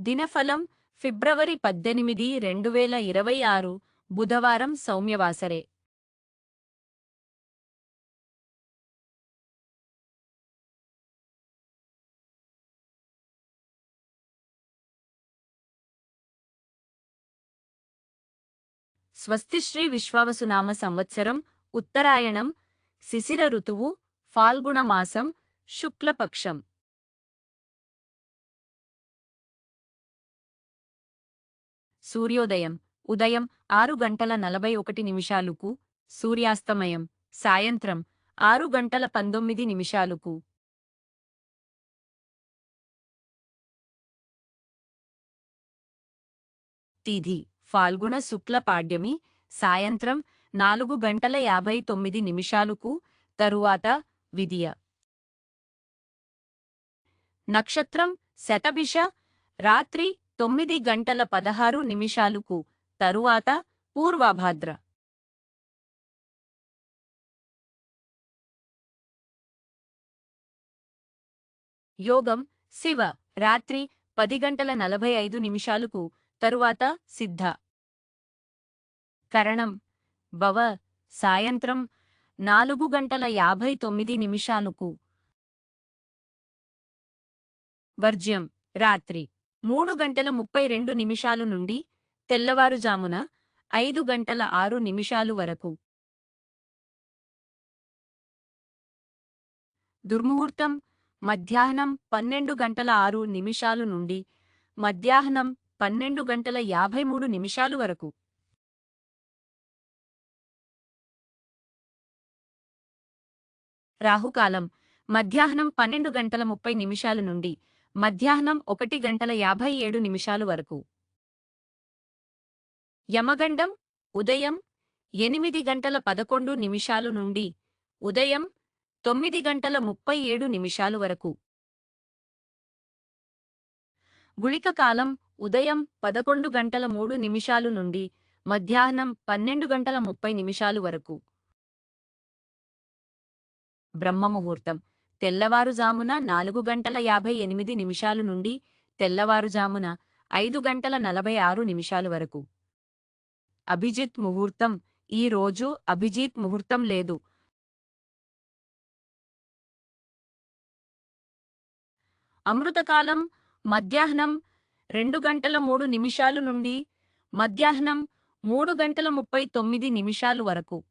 దినఫలం ఫిబ్రవరి పద్దెనిమిది రెండు వేల ఇరవై ఆరు బుధవారం సౌమ్యవాసరే. స్వస్తిశ్రీ విశ్వావసునామ సంవత్సరం ఉత్తరాయణం శిశిర ఋతువు ఫాల్గుణ మాసం శుక్లపక్షం. సూర్యోదయం ఉదయం ఆరు గంటల నలభై ఒకటి నిమిషాలకు సూర్యాస్తమయం సాయంత్రం ఆరు గంటల పంతొమ్మిది నిమిషాలకు. తిథి ఫాల్గుణ శుక్ల పాడ్యమి సాయంత్రం నాలుగు గంటల యాభై తొమ్మిది నిమిషాలకు తరువాత విధియ నక్షత్రం శతభిష రాత్రి తొమ్మిది గంటల పదహారు నిమిషాలకు తరువాత పూర్వభాద్ర. యోగం శివ రాత్రి పది గంటల నలభై ఐదు నిమిషాలకు తరువాత సిద్ధ. కరణం భవ సాయంత్రం నాలుగు గంటల యాభై తొమ్మిది నిమిషాలకు. వర్జ్యం రాత్రి మూడు గంటల ముప్పై రెండు నిమిషాలు నుండి తెల్లవారుజామున ఐదు గంటల ఆరు నిమిషాలు వరకు. దుర్ముహూర్తం మధ్యాహ్నం పన్నెండు గంటల ఆరు నిమిషాలు నుండి మధ్యాహ్నం పన్నెండు గంటల యాభై మూడు నిమిషాలు వరకు. రాహుకాలం మధ్యాహ్నం పన్నెండు గంటల ముప్పై నిమిషాల నుండి మధ్యాహ్నం ఒకటి గంటల యాభై ఏడు నిమిషాలు వరకు. యమగండం ఉదయం ఎనిమిది గంటల పదకొండు నిమిషాలు నుండి ఉదయం తొమ్మిది గంటల ముప్పై ఏడు నిమిషాలు వరకు. గుళిక కాలం ఉదయం పదకొండు గంటల మూడు నిమిషాలు నుండి మధ్యాహ్నం పన్నెండు గంటల ముప్పై నిమిషాలు వరకు. బ్రహ్మముహూర్తం తెల్లవారుజామున నాలుగు గంటల యాభై ఎనిమిది నిమిషాలు నుండి తెల్లవారుజామున ఐదు గంటల నలభై ఆరు నిమిషాలు వరకు. అభిజిత్ ముహూర్తం. ఈ రోజు అభిజిత్ ముహూర్తం లేదు. అమృతకాలం. మధ్యాహ్నం రెండు గంటల మూడు నిమిషాలు నుండి మధ్యాహ్నం మూడు గంటల ముప్పై తొమ్మిది నిమిషాలు వరకు.